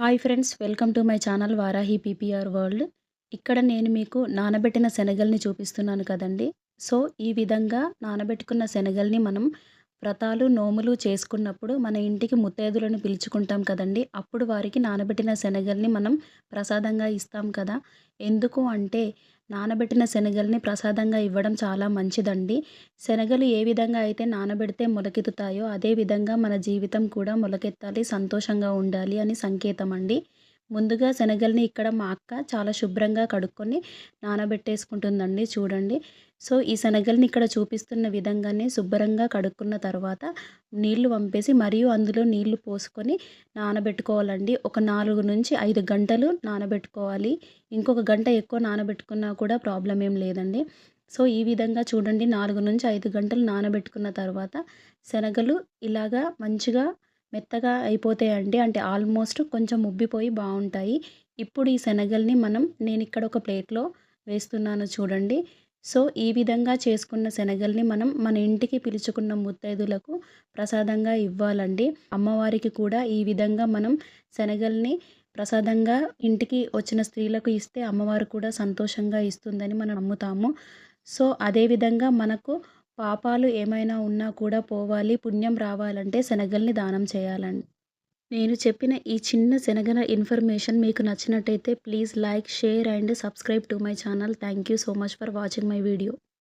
Hi friends welcome to my channel Varahi PPR world ఇక్కడ నేను మీకు నానబెట్టిన శనగల్ని చూపిస్తున్నాను కదండి. సో ఈ విధంగా నానబెట్టుకున్న శనగల్ని మనం వ్రతాలు నోములు చేసుకున్నప్పుడు మన ఇంటికి ముత్తైదులను పిలుచుకుంటాం కదండి. అప్పుడు వారికి నానబెట్టిన శనగల్ని మనం ప్రసాదంగా ఇస్తాం కదా. ఎందుకు అంటే నానబెట్టిన శనగల్ని ప్రసాదంగా ఇవ్వడం చాలా మంచిదండి. శనగలు ఏ విధంగా అయితే నానబెడితే మొలకెత్తుతాయో అదే విధంగా మన జీవితం కూడా మొలకెత్తాలి సంతోషంగా ఉండాలి అని సంకేతం అండి ముందుగా శనగల్ని ఇక్కడ మా అక్క చాలా శుభ్రంగా కడుక్కొని నానబెట్టేసుకుంటుందండి చూడండి. సో ఈ శనగల్ని ఇక్కడ చూపిస్తున్న విధంగానే శుభ్రంగా కడుక్కున్న తర్వాత నీళ్ళు పంపేసి మరియు అందులో నీళ్ళు పోసుకొని నానబెట్టుకోవాలండి. ఒక నాలుగు నుంచి ఐదు గంటలు నానబెట్టుకోవాలి. ఇంకొక గంట ఎక్కువ నానబెట్టుకున్నా కూడా ప్రాబ్లం ఏం లేదండి. సో ఈ విధంగా చూడండి నాలుగు నుంచి ఐదు గంటలు నానబెట్టుకున్న తర్వాత శనగలు ఇలాగా మంచిగా మెత్తగా అయిపోతాయండి అంటే ఆల్మోస్ట్ కొంచెం ఉబ్బిపోయి బాగుంటాయి. ఇప్పుడు ఈ శనగల్ని మనం నేను ఇక్కడ ఒక ప్లేట్లో వేస్తున్నాను చూడండి. సో ఈ విధంగా చేసుకున్న శనగల్ని మనం మన ఇంటికి పిలుచుకున్న ముత్తైదులకు ప్రసాదంగా ఇవ్వాలండి. అమ్మవారికి కూడా ఈ విధంగా మనం శనగల్ని ప్రసాదంగా ఇంటికి వచ్చిన స్త్రీలకు ఇస్తే అమ్మవారు కూడా సంతోషంగా ఇస్తుందని మనం నమ్ముతాము. సో అదేవిధంగా మనకు పాపాలు ఏమైనా ఉన్నా కూడా పోవాలి పుణ్యం రావాలంటే శనగల్ని దానం చేయాలండి. నేను చెప్పిన ఈ చిన్న శనగల ఇన్ఫర్మేషన్ మీకు నచ్చినట్టయితే please like share and subscribe to my channel. Thank you so much for watching my video.